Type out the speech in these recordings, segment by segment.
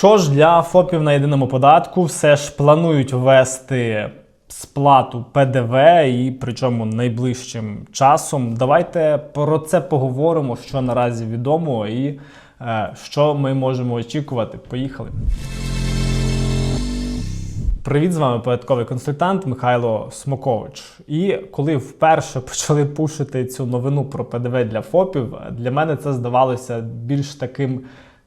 Що ж для ФОПів на єдиному податку все ж планують ввести сплату ПДВ і причому найближчим часом. Давайте про це поговоримо, що наразі відомо і е, що ми можемо очікувати. Поїхали. Привіт, з вами податковий консультант Михайло Смокович. І коли вперше почали пушити цю новину про ПДВ для ФОПів, для мене це здавалося більш таким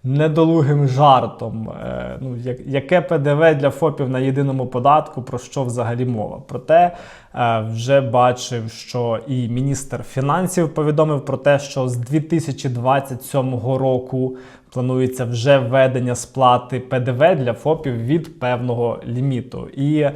недолугим жартом. Е, Ну, як- яке ПДВ для ФОПів на єдиному податку, про що взагалі мова? Проте е, вже бачив, що і міністр фінансів повідомив про те, що з 2027 року планується вже введення сплати ПДВ для ФОПів від певного ліміту. І е,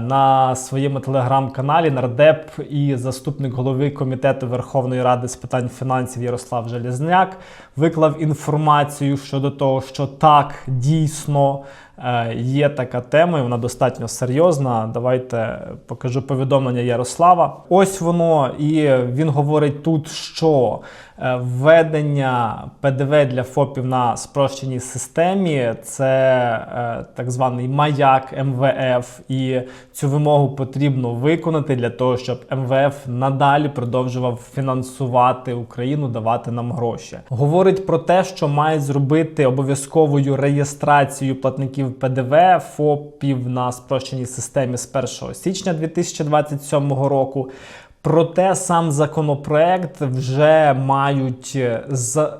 на своєму телеграм-каналі нардеп і заступник голови комітету Верховної Ради з питань фінансів Ярослав Железняк виклав інформацію щодо того, що так дійсно. Е, Є така тема, і вона достатньо серйозна. Давайте покажу повідомлення Ярослава. Ось воно, і він говорить тут, що введення ПДВ для ФОПів на спрощеній системі це е, так званий маяк МВФ, і цю вимогу потрібно виконати для того, щоб МВФ надалі продовжував фінансувати Україну, давати нам гроші. Говорить про те, що мають зробити обов'язковою реєстрацію платників ПДВ ФОПів на спрощеній системі з 1 січня 2027 року. Проте сам законопроект вже мають е, з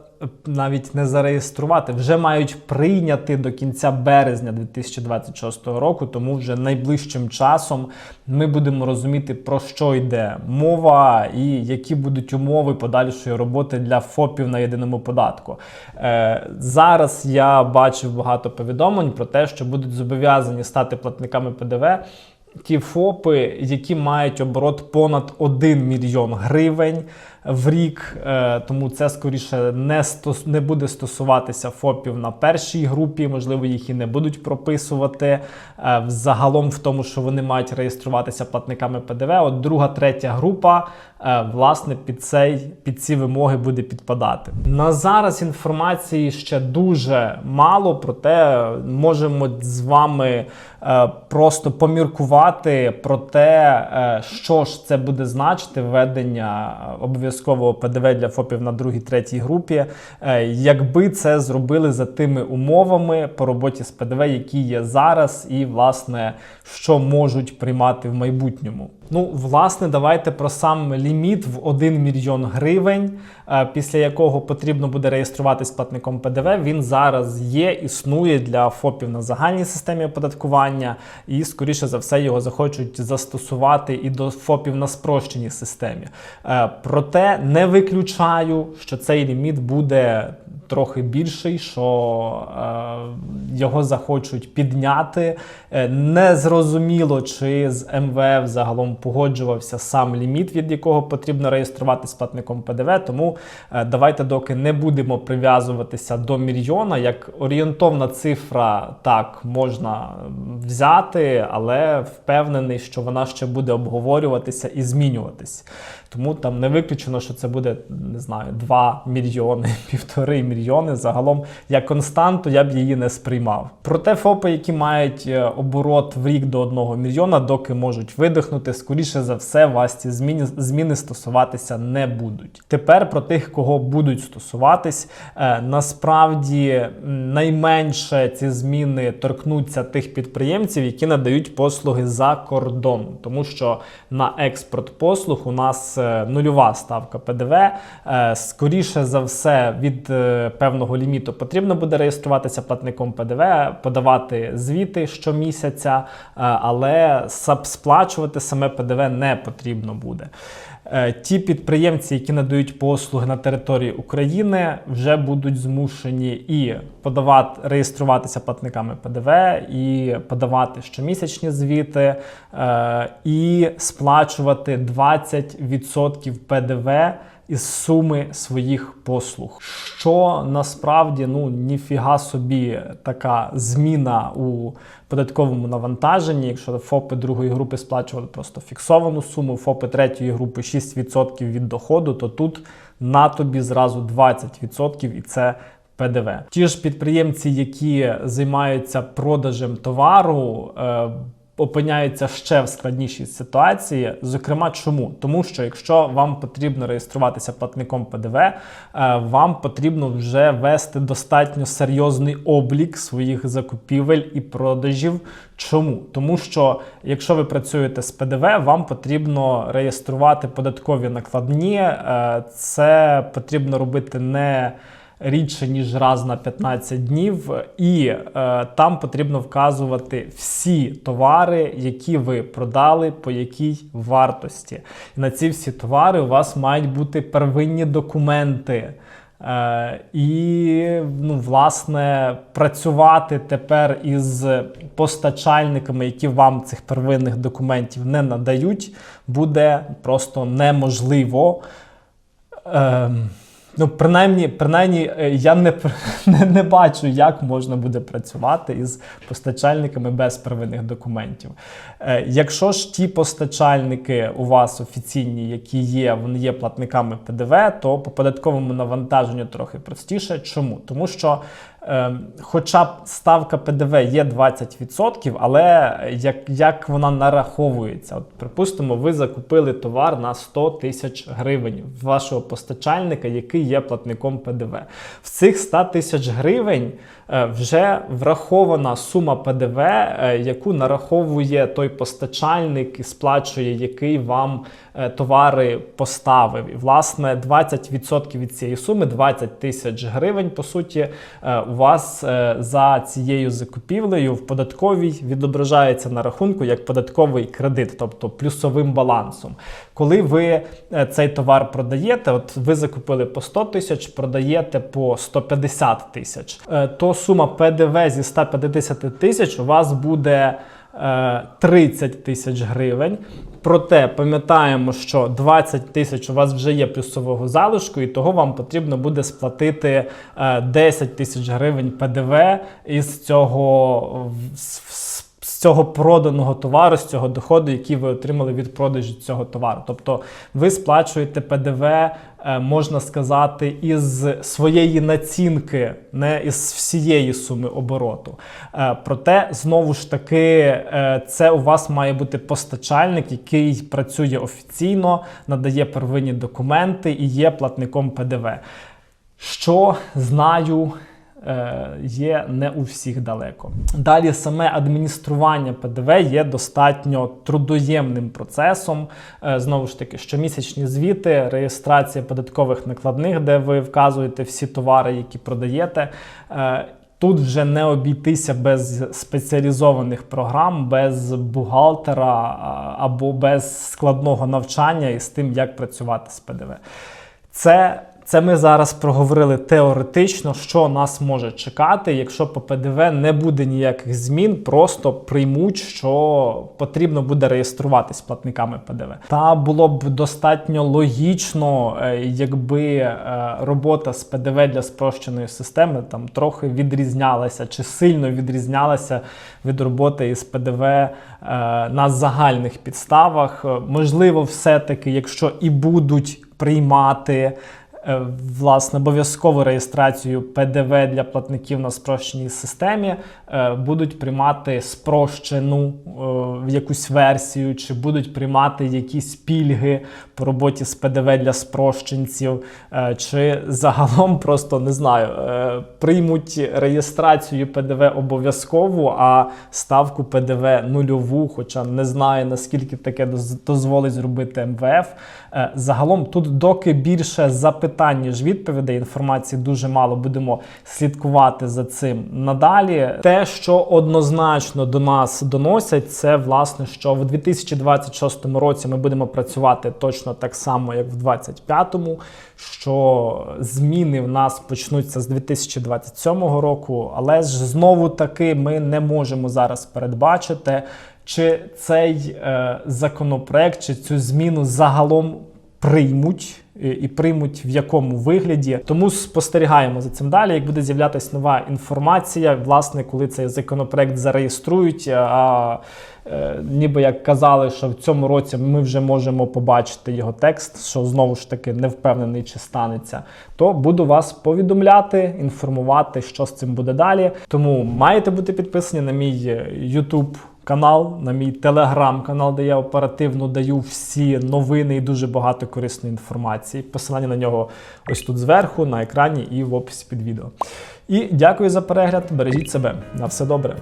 навіть не зареєструвати, вже мають прийняти до кінця березня 2026 року. Тому вже найближчим часом ми будемо розуміти про що йде мова і які будуть умови подальшої роботи для ФОПів на єдиному податку. Е, зараз я бачив багато повідомлень про те, що будуть зобов'язані стати платниками ПДВ ті ФОПи, які мають оборот понад 1 мільйон гривень в рік, е, тому це скоріше не стос, не буде стосуватися ФОПів на першій групі, можливо, їх і не будуть прописувати е, взагалом в тому, що вони мають реєструватися платниками ПДВ. От друга, третя група, е, власне, під цей під ці вимоги буде підпадати. На зараз інформації ще дуже мало, проте можемо з вами просто поміркувати про те, що ж це буде значити введення обов'язкового ПДВ для ФОПів на другій, третій групі, е, якби це зробили за тими умовами по роботі з ПДВ, які є зараз, і власне що можуть приймати в майбутньому. Ну, власне, давайте про сам ліміт в 1 мільйон гривень, е, після якого потрібно буде реєструватись платником ПДВ. Він зараз є, існує для ФОПів на загальній системі оподаткування, і, скоріше за все, його захочуть застосувати і до ФОПів на спрощеній системі. Е, Проте не виключаю, що цей ліміт буде. Трохи більший, що е, його захочуть підняти. Незрозуміло, чи з МВФ загалом погоджувався сам ліміт, від якого потрібно реєструвати з платником ПДВ. Тому е, давайте доки не будемо прив'язуватися до мільйона. Як орієнтовна цифра, так можна взяти, але впевнений, що вона ще буде обговорюватися і змінюватись. Тому там не виключено, що це буде не знаю 2 мільйони, півтори мільйони. Загалом як константу я б її не сприймав. Проте ФОПи, які мають е, оборот в рік до 1 мільйона, доки можуть видихнути, скоріше за все, вас ці зміни, зміни стосуватися не будуть. Тепер про тих, кого будуть стосуватись, е, насправді найменше ці зміни торкнуться тих підприємців, які надають послуги за кордон, тому що на експорт послуг у нас е, нульова ставка ПДВ. Е, Скоріше за все, від певного ліміту потрібно буде реєструватися платником ПДВ, подавати звіти щомісяця, але сплачувати саме ПДВ не потрібно буде. Е, Ті підприємці, які надають послуги на території України, вже будуть змушені і подавати реєструватися платниками ПДВ, і подавати щомісячні звіти, е, і сплачувати 20% ПДВ із суми своїх послуг. Що насправді ну ніфіга собі така зміна у податковому навантаженні. Якщо ФОПи другої групи сплачували просто фіксовану суму, ФОПи третьої групи 6% від доходу, то тут на тобі зразу 20%, і це ПДВ. Ті ж підприємці, які займаються продажем товару, е, опиняються ще в складнішій ситуації. Зокрема, чому? Тому що якщо вам потрібно реєструватися платником ПДВ, е, вам потрібно вже вести достатньо серйозний облік своїх закупівель і продажів. Чому? Тому що якщо ви працюєте з ПДВ, вам потрібно реєструвати податкові накладні. Е, Це потрібно робити не рідше ніж раз на 15 днів, і е, там потрібно вказувати всі товари, які ви продали, по якій вартості. І на ці всі товари у вас мають бути первинні документи. Е, і, ну, власне, працювати тепер із постачальниками, які вам цих первинних документів не надають, буде просто неможливо. Е, Ну, принаймні, принаймні, е, я не, не, не бачу, як можна буде працювати із постачальниками без первинних документів. Е, якщо ж ті постачальники у вас офіційні, які є, вони є платниками ПДВ, то по податковому навантаженню трохи простіше. Чому? Тому що хоча б ставка ПДВ є 20%, але як, як вона нараховується? От, Припустимо, ви закупили товар на 100 тисяч гривень вашого постачальника, який є платником ПДВ. В цих 100 тисяч гривень вже врахована сума ПДВ, е, яку нараховує той постачальник і сплачує, який вам е, товари поставив. І, власне, 20% від цієї суми, 20 тисяч гривень, по суті, у вас за цією закупівлею в податковій відображається на рахунку як податковий кредит, тобто плюсовим балансом. Коли ви цей товар продаєте, от ви закупили по 100 тисяч, продаєте по 150 тисяч, то сума ПДВ зі 150 тисяч у вас буде 30 тисяч гривень. Проте пам'ятаємо, що 20 тисяч у вас вже є плюсового залишку, і того вам потрібно буде сплатити 10 тисяч гривень ПДВ із цього цього проданого товару, з цього доходу, який ви отримали від продажу цього товару. Тобто ви сплачуєте ПДВ, е, можна сказати, із своєї націнки, не із всієї суми обороту. Е, проте, знову ж таки, е, це у вас має бути постачальник, який працює офіційно, надає первинні документи і є платником ПДВ. Що знаю є не у всіх далеко. Далі саме адміністрування ПДВ є достатньо трудоємним процесом. Е, знову ж таки, щомісячні звіти, реєстрація податкових накладних, де ви вказуєте всі товари, які продаєте. Е, тут вже не обійтися без спеціалізованих програм, без бухгалтера або без складного навчання і з тим, як працювати з ПДВ. Це це ми зараз проговорили теоретично, що нас може чекати, якщо по ПДВ не буде ніяких змін, просто приймуть, що потрібно буде реєструватись платниками ПДВ. Та було б достатньо логічно, е, якби е, робота з ПДВ для спрощеної системи там трохи відрізнялася чи сильно відрізнялася від роботи із ПДВ е, на загальних підставах. Можливо, все-таки, якщо і будуть приймати. Е, власне обов'язкову реєстрацію ПДВ для платників на спрощеній системі е, будуть приймати спрощену е, якусь версію, чи будуть приймати якісь пільги по роботі з ПДВ для спрощенців, чи загалом просто не знаю, приймуть реєстрацію ПДВ обов'язкову, а ставку ПДВ нульову, хоча не знаю наскільки таке дозволить зробити МВФ. Загалом тут доки більше запитань питань, ніж відповідей. Інформації дуже мало будемо слідкувати за цим надалі. Те, що однозначно до нас доносять, це власне, що в 2026 році ми будемо працювати точно так само, як в 2025-му, що зміни в нас почнуться з 2027 року, але ж знову таки ми не можемо зараз передбачити. Чи цей е, законопроект, чи цю зміну загалом приймуть і і приймуть в якому вигляді. Тому спостерігаємо за цим далі. Як буде з'являтися нова інформація, власне, коли цей законопроект зареєструють. А е, ніби як казали, що в цьому році ми вже можемо побачити його текст, що знову ж таки не впевнений, чи станеться, то буду вас повідомляти, інформувати, що з цим буде далі. Тому маєте бути підписані на мій е, YouTube канал, на мій телеграм-канал, де я оперативно даю всі новини і дуже багато корисної інформації. Посилання на нього ось тут зверху, на екрані і в описі під відео. І дякую за перегляд. Бережіть себе. На все добре.